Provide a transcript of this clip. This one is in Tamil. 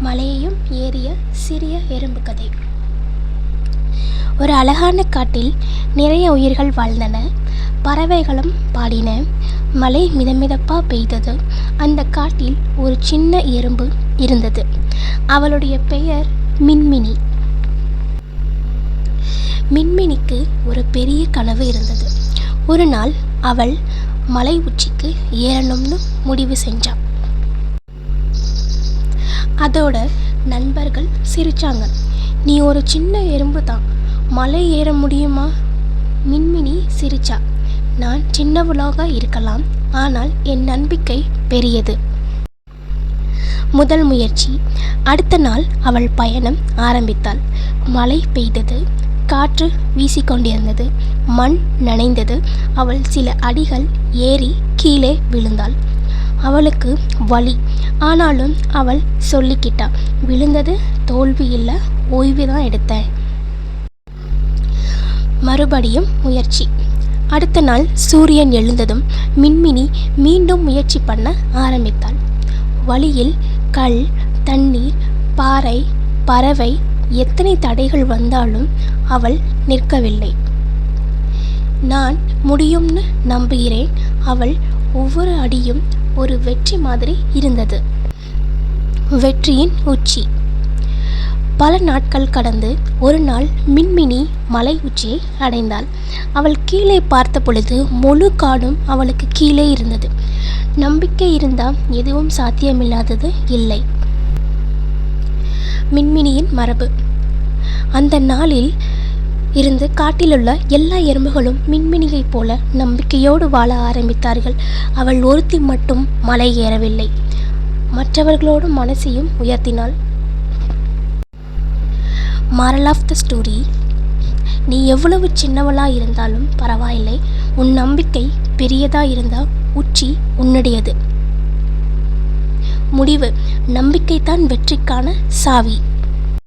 மலையையும் ஏறிய சிறிய எறும்பு கதை. ஒரு அழகான காட்டில் நிறைய உயிர்கள் வாழ்ந்தன. பறவைகளும் பாடின. மழை மிதமிதப்பா பெய்தது. அந்த காட்டில் ஒரு சின்ன எறும்பு இருந்தது. அவளுடைய பெயர் மின்மினி. மின்மினிக்கு ஒரு பெரிய கனவு இருந்தது. ஒரு நாள் அவள் மலை உச்சிக்கு ஏறணும்னு முடிவு செஞ்சாள் அதோட நண்பர்கள் சிரிச்சாங்க. நீ ஒரு சின்ன எறும்பு தான். மலை ஏற முடியுமா? மின்மினி சிரிச்சா. நான் சின்னவளாக இருக்கலாம். ஆனால் என் நம்பிக்கை பெரியது. முதல் முயற்சி. அடுத்த நாள் அவள் பயணம் ஆரம்பித்தாள். மழை பெய்தது. காற்று வீசிக்கொண்டிருந்தது. மண் நனைந்தது. அவள் சில அடிகள் ஏறி கீழே விழுந்தாள். அவளுக்கு வலி. ஆனாலும் அவள் சொல்லிக்கிட்டா விழுந்தது தோல்வி இல்லை ஓய்வு தான் எடுத்தேன். மறுபடியும் முயற்சி. அடுத்த நாள் சூரியன் எழுந்ததும் மின்மினி மீண்டும் முயற்சி பண்ண ஆரம்பித்தாள். வழியில் கல் தண்ணீர் பாறை பறவை எத்தனை தடைகள் வந்தாலும் அவள் நிற்கவில்லை. நான் முடியும்னு நம்புகிறேன். அவள் ஒவ்வொரு அடியும் ஒரு வெற்றி மாதிரி இருந்தது. வெற்றியின் உச்சி. பல நாட்கள் கடந்து ஒரு நாள் மின்மினி மலை உச்சியை அடைந்தாள். அவள் கீழே பார்த்த பொழுது முழு காடும் அவளுக்கு கீழே இருந்தது. நம்பிக்கை இருந்தால் எதுவும் சாத்தியமில்லாதது இல்லை. மின்மினியின் மரபு. அந்த நாளில் இருந்து காட்டிலுள்ள எல்லா எறும்புகளும் மின்மினியைப் போல நம்பிக்கையோடு வாழ ஆரம்பித்தார்கள். அவள் ஒருத்தி மட்டும் மலை ஏறவில்லை. மற்றவர்களோடு மனசையும் உயர்த்தினாள். மாரல் ஆஃப் த ஸ்டோரி நீ எவ்வளவு சின்னவளா இருந்தாலும் பரவாயில்லை. உன் நம்பிக்கை பெரியதா இருந்தால் உச்சி உன்னுடையது. முடிவு. நம்பிக்கைதான் வெற்றிக்கான சாவி.